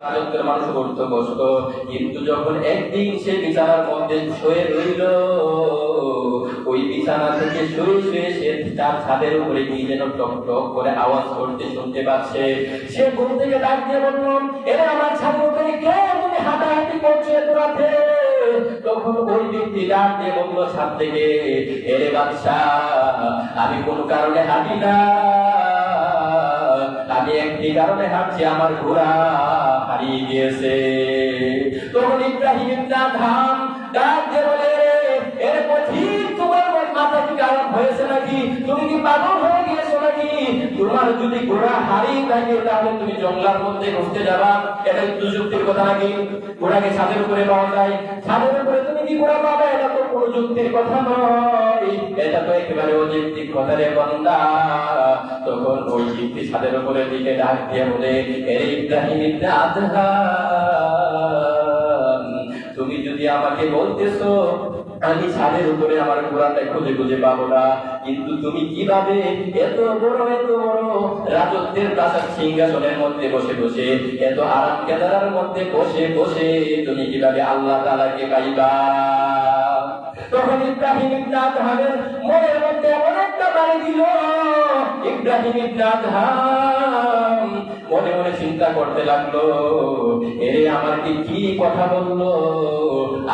রাজত্বের মানুষ কিন্তু যখন একদিন সে বিছানার মধ্যে শুয়ে রইল, ওই বিছানা থেকে শুয়ে শুয়ে সে তার ছাদের উপরে যেন টক টক করে আওয়াজ করতে শুনতে পাচ্ছে। সে ঘুম থেকে ডাক দিয়ে বলল এরে আমার ছাদের উপরে কে তুমি হাঁটাহাঁটি করছ এত রাতে? তখন ওই ব্যক্তি ডাক দিয়ে বলল, ছাদ থেকে। এরে বাদশা আমি কোনো কারণে হাঁটি না। একটি কারণে হাঁটছি আমার ঘোড়া হারিয়ে গিয়েছে। তখন ইব্রাহিম ডাক দিয়ে বলে, এর তোমার মাথা কি খারাপ হয়েছে নাকি? তুমি কি পাগল হয়ে গিয়েছো নাকি? তোমার যদি ঘোড়া হারিয়ে থাকে, তাহলে তুমি জঙ্গলার মধ্যে ঘুরতে যাবা। এটা একটু যুক্তির কথা নাকি? ঘোড়াকে ছাদের উপরে পাওয়া যায়। ছাদের উপরে তুমি করা পাবে এটা তো কোনো যুক্তির কথা নয়। এটা তো একেবারে অযৌক্তিক কথা রে বন্দা। তখন ওই যুক্তি ছাদের উপরে দিকে ডাক দিয়ে বলে, এর ইব্রাহিম ইবনে যদি আমাকে বলতেছো আমি ছাদের উপরে আমার কোরআনটা খুঁজে খুঁজে পাবো না। কিন্তু তুমি কীভাবে এত বড় এত বড় রাজত্বের প্রাসাদ সিংহাসনের মধ্যে বসে বসে, এত আরাম কেদারার মধ্যে বসে বসে তুমি কীভাবে আল্লাহ তালাকে পাইবা? তখন ইব্রাহিম ইবনে আদহামের মনের মধ্যে এমন একটা বাড়ি দিল। ইব্রাহিম ইবনে আদহাম মনে মনে চিন্তা করতে লাগল এরে আমার কি কি কথা বলল?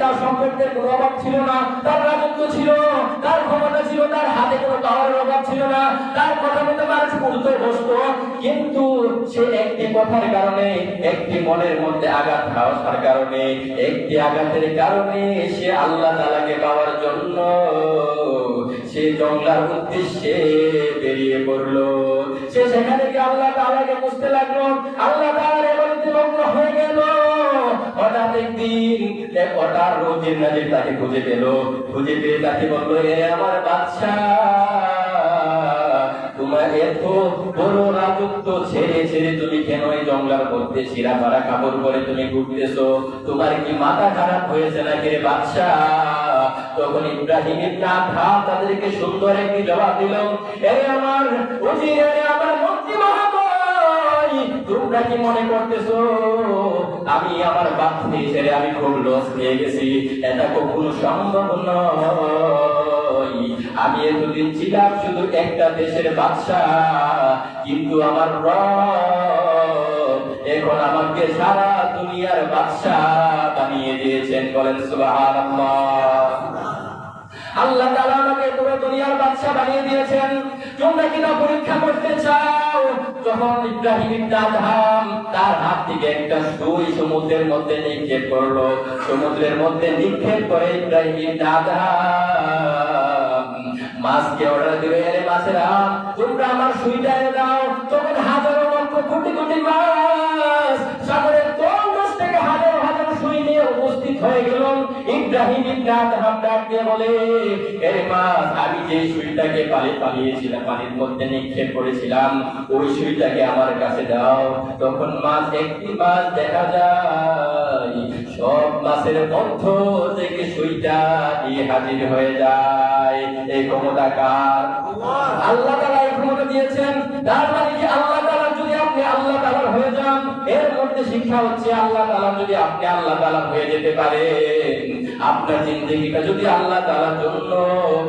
তার সম্পর্কের কোনো অভাব ছিল না। তার রাজত্ব ছিল, তার ক্ষমতা ছিল, তার হাতে কোনো পাওয়ারের অভাব ছিল না। তার কথা মতো মানুষ উঠতে বসত কিন্তু সে একটি কথার কারণে, একটি মনের মধ্যে আঘাত খাওয়ার কারণে, একটি আঘাতের কারণে সে আল্লাহ তালাকে পাওয়ার জন্য সে জঙ্গলার উদ্দেশ্যে বেরিয়ে পড়ল। সে সেখানে গিয়ে আল্লাহ তালাকে বুঝতে লাগল। আল্লাহ তালার একদিন এক হঠাৎ রোজের নাজির তাকে খুঁজে পেল। খুঁজে পেয়ে তাকে বলল, এ আমার বাচ্চা, তোমার এত বড় রাজত্ব ছেড়ে ছেড়ে তুমি কেন এই জঙ্গলার মধ্যে কাপড় পরে তুমি ঘুরতেছো? তোমার কি মাথা খারাপ হয়েছে নাকি রে বাচ্চা? তখন ইব্রাহিম ইবনে আদহাম তাদেরকে সুন্দর একটি জবাব দিল, এ আমার আমার তোমরা কি মনে করতেছো? আমি আমার বাচ্চা ছেড়ে আমি খুব লস খেয়ে গেছি। এটা কখনো সম্ভব নয়। আমি এতদিন ছিলাম শুধু একটা দেশের বাদশা কিন্তু আমার এখন আমাকে সারা দুনিয়ার বাদশা বানিয়ে দিয়েছেন। বলেন আল্লাহ তাআলা আমাকে পুরো দুনিয়ার বাদশা বানিয়ে দিয়েছেন। তোমরা কিনা পরীক্ষা করতে চাও? যখন ইব্রাহিম ইবনে তার হাত থেকে একটা সুই সমুদ্রের মধ্যে নিক্ষেপ করল। সমুদ্রের মধ্যে নিক্ষেপ করে ইব্রাহিম মাছকে অর্ডার দিবে মাছেরা, তোমরা আমার সুইটা দাও তখন হাজারো লক্ষ কোটি কোটি মাছ ইব্রাহিম ইবনে আদহাম ডাক দিয়ে বলে এরে মাছ আমি যে সুইটাকে পানি পালিয়েছিলাম পানির মধ্যে নিক্ষেপ করেছিলাম ওই সুইটাকে আমার কাছে দাও। তখন মাছ একটি মাছ দেখা যায় সব মাছের মধ্য থেকে সুইটা দিয়ে হাজির হয়ে যায়। এই ক্ষমতা কার? আল্লাহ। এই ক্ষমতা দিয়েছেন। তার মানে কি আল্লাহ আপনি আল্লাহ তালা হয়ে যান, এর মধ্যে শিক্ষা হচ্ছে আল্লাহ তালা যদি আপনি আল্লাহ তালা হয়ে যেতে পারেন। আপনার জিন্দগিটা যদি আল্লাহ তালা জন্য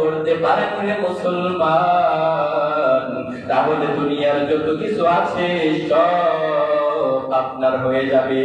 করতে পারেন হে মুসলমান, তাহলে দুনিয়ার যত কিছু আছে সব আপনার হয়ে যাবে।